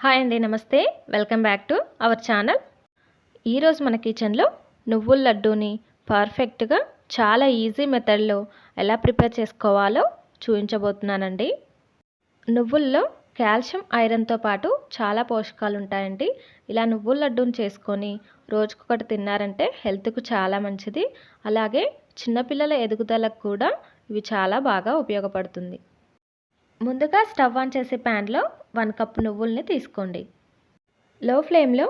Hi అండి నమస్తే. Welcome back to our channel. ఈరోజు మన కిచెన్లో నువ్వుల లడ్డూని పర్ఫెక్ట్గా చాలా ఈజీ మెథడ్లో ఎలా ప్రిపేర్ చేసుకోవాలో చూపించబోతున్నానండి. నువ్వుల్లో కాల్షియం ఐరన్తో పాటు చాలా పోషకాలు ఉంటాయండి. ఇలా నువ్వుల లడ్డూని చేసుకొని రోజుకొకటి తిన్నారంటే హెల్త్కు చాలా మంచిది. అలాగే చిన్నపిల్లల ఎదుగుదలకు కూడా ఇవి చాలా బాగా ఉపయోగపడుతుంది. ముందుగా స్టవ్ ఆన్ చేసే ప్యాన్లో వన్ కప్ నువ్వుల్ని తీసుకోండి. లో ఫ్లేమ్లో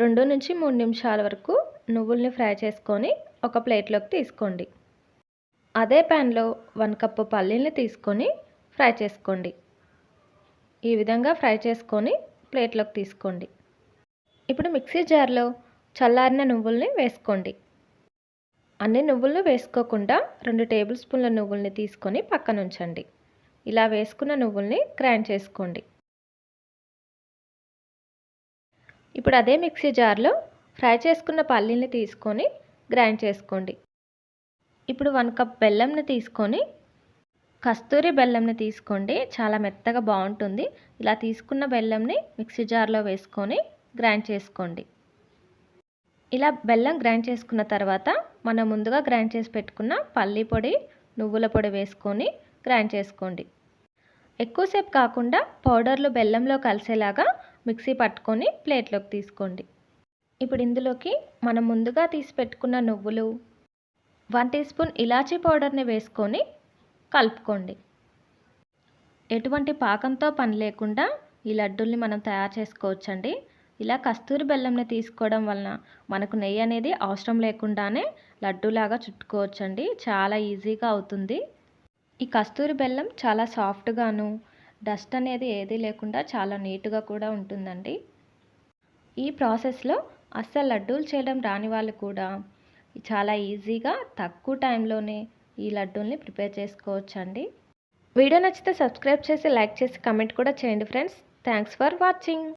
రెండు నుంచి మూడు నిమిషాల వరకు నువ్వుల్ని ఫ్రై చేసుకొని ఒక ప్లేట్లోకి తీసుకోండి. అదే ప్యాన్లో వన్ కప్పు పల్లీల్ని తీసుకొని ఫ్రై చేసుకోండి. ఈ విధంగా ఫ్రై చేసుకొని ప్లేట్లోకి తీసుకోండి. ఇప్పుడు మిక్సీ జార్లో చల్లారిన నువ్వుల్ని వేసుకోండి. అన్ని నువ్వులను వేసుకోకుండా రెండు టేబుల్ స్పూన్ల నువ్వుల్ని తీసుకొని పక్కన ఉంచండి ఇలా వేసుకున్న నువ్వుల్ని గ్రైండ్ చేసుకోండి. ఇప్పుడు అదే మిక్సీ జార్లో ఫ్రై చేసుకున్న పల్లీని తీసుకొని గ్రైండ్ చేసుకోండి. ఇప్పుడు వన్ కప్ బెల్లంని తీసుకొని కస్తూరి బెల్లంని తీసుకోండి. చాలా మెత్తగా బాగుంటుంది. ఇలా తీసుకున్న బెల్లంని మిక్సీ జార్లో వేసుకొని గ్రైండ్ చేసుకోండి. ఇలా బెల్లం గ్రైండ్ చేసుకున్న తర్వాత మనం ముందుగా గ్రైండ్ చేసి పెట్టుకున్న పల్లీ పొడి నువ్వుల పొడి వేసుకొని గ్రైండ్ చేసుకోండి. ఎక్కువసేపు కాకుండా పౌడర్లు బెల్లంలో కలిసేలాగా మిక్సీ పట్టుకొని ప్లేట్లోకి తీసుకోండి. ఇప్పుడు ఇందులోకి మనం ముందుగా తీసి పెట్టుకున్న నువ్వులు వన్ టీ స్పూన్ ఇలాచీ పౌడర్ని వేసుకొని కలుపుకోండి. ఎటువంటి పాకంతో పని లేకుండా ఈ లడ్డూల్ని మనం తయారు చేసుకోవచ్చండి. ఇలా కస్తూరి బెల్లంని తీసుకోవడం వలన మనకు నెయ్యి అనేది అవసరం లేకుండానే లడ్డూలాగా చుట్టుకోవచ్చండి. చాలా ఈజీగా అవుతుంది. ఈ కస్తూరి బెల్లం చాలా సాఫ్ట్గాను డస్ట్ అనేది ఏది లేకుండా చాలా నీట్గా కూడా ఉంటుందండి. ఈ ప్రాసెస్లో అస్సలు లడ్డూలు చేయడం రాని వాళ్ళు కూడా చాలా ఈజీగా తక్కువ టైంలోనే ఈ లడ్డూల్ని ప్రిపేర్ చేసుకోవచ్చండి. వీడియో నచ్చితే సబ్స్క్రైబ్ చేసి లైక్ చేసి కమెంట్ కూడా చేయండి ఫ్రెండ్స్. Thanks for watching.